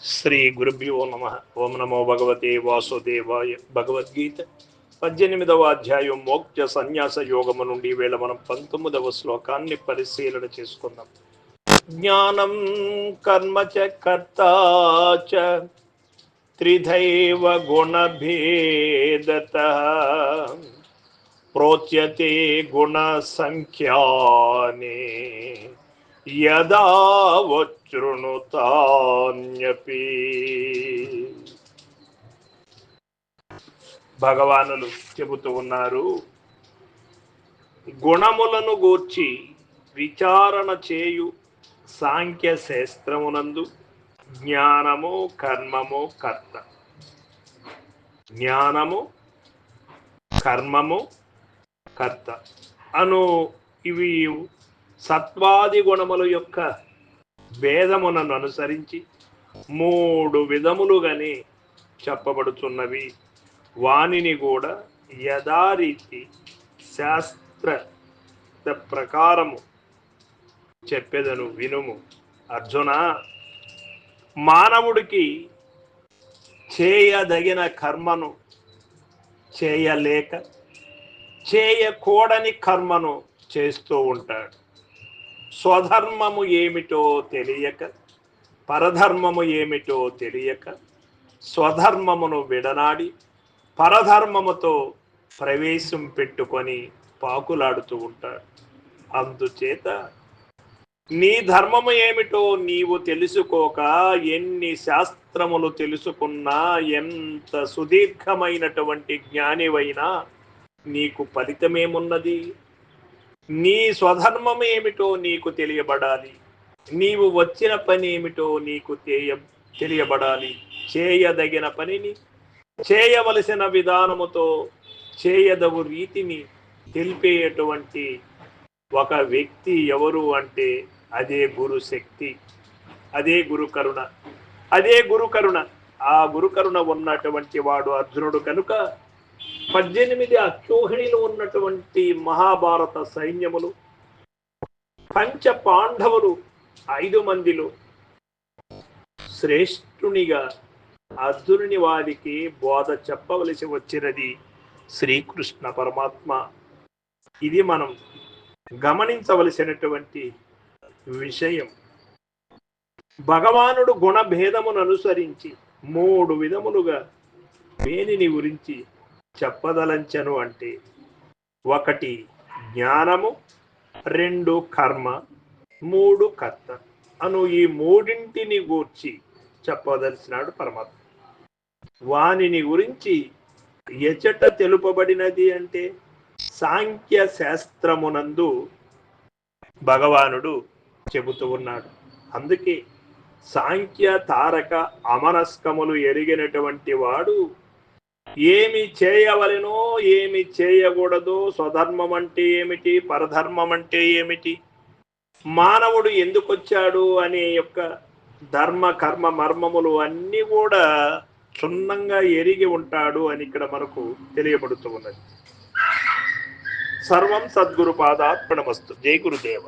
శ్రీ గురుభ్యో నమ. ఓం నమో భగవతే వాసుదేవాయ భగవద్గీత పద్దెనిమిదవ అధ్యాయం మోక్ష సన్యాస యోగము నుండి వేళ మనం పంతొమ్మిదవ శ్లోకాన్ని పరిశీలన చేసుకుందాం. జ్ఞానం కర్మ చ కర్త చ త్రిధైవ గుణభేదత ప్రోచ్యతే గుణ సంఖ్యానే యదా వచ్చృణుతాన్యపి భగవానులు చెబుతూ ఉన్నారు గుణములను గూర్చి విచారణ చేయు సాంఖ్య శాస్త్రమునందు జ్ఞానము కర్మము కర్త. జ్ఞానము కర్మము కర్త. అను ఇవి సత్వాది గుణముల యొక్క భేదమునను అనుసరించి మూడు విధములుగానే చెప్పబడుతున్నవి వానిని కూడా యథారీతి శాస్త్ర ప్రకారము చెప్పేదను వినుము. అర్జున మానవుడికి చేయదగిన కర్మను చేయలేక చేయకూడని కర్మను చేస్తూ ఉంటాడు. స్వధర్మము ఏమిటో తెలియక పరధర్మము ఏమిటో తెలియక స్వధర్మమును విడనాడి పరధర్మముతో ప్రవేశం పెట్టుకొని పాకులాడుతూ ఉంటాడు. అందుచేత నీ ధర్మము ఏమిటో నీవు తెలుసుకోక ఎన్ని శాస్త్రములు తెలుసుకున్నా ఎంత సుదీర్ఘమైనటువంటి జ్ఞానివైనా నీకు ఫలితమేమున్నది? నీ స్వధర్మం ఏమిటో నీకు తెలియబడాలి. నీవు వచ్చిన పని ఏమిటో నీకు తెలియ తెలియబడాలి. చేయదగిన పనిని చేయవలసిన విధానముతో చేయదవు రీతిని తెలిపేటువంటి ఒక వ్యక్తి ఎవరు అంటే అదే గురు శక్తి అదే గురు కరుణ. అదే గురు కరుణ. ఆ గురు కరుణ ఉన్నటువంటి వాడు అర్జునుడు కనుక పద్దెనిమిది అక్షోహిణిలో ఉన్నటువంటి మహాభారత సైన్యములు పంచ పాండవులు ఐదు మందిలో శ్రేష్ఠునిగా అర్జునుని వారికి బోధ చెప్పవలసి వచ్చినది శ్రీకృష్ణ పరమాత్మ. ఇది మనం గమనించవలసినటువంటి విషయం. భగవానుడు గుణభేదమును అనుసరించి మూడు విధములుగా వేణిని గురించి చెప్పదలంచను అంటే ఒకటి జ్ఞానము రెండు కర్మ మూడు కర్త. అను ఈ మూడింటిని గూర్చి చెప్పదలిచినాడు పరమాత్మ. వానిని గురించి ఎచట తెలుపబడినది అంటే సాంఖ్య శాస్త్రమునందు భగవానుడు చెబుతూ ఉన్నాడు. అందుకే సాంఖ్య తారక అమనస్కములు ఎరిగినటువంటి వాడు ఏమి చేయవలెనో ఏమి చేయకూడదో స్వధర్మం అంటే ఏమిటి? పరధర్మం అంటే ఏమిటి? మానవుడు ఎందుకు వచ్చాడు అనే యొక్క ధర్మ కర్మ మర్మములు అన్నీ కూడా క్షుణ్ణంగా ఎరిగి ఉంటాడు అని ఇక్కడ మనకు తెలియబడుతూ ఉన్నది. సర్వం సద్గురు పాదాత్మనమస్తు జై గురుదేవ.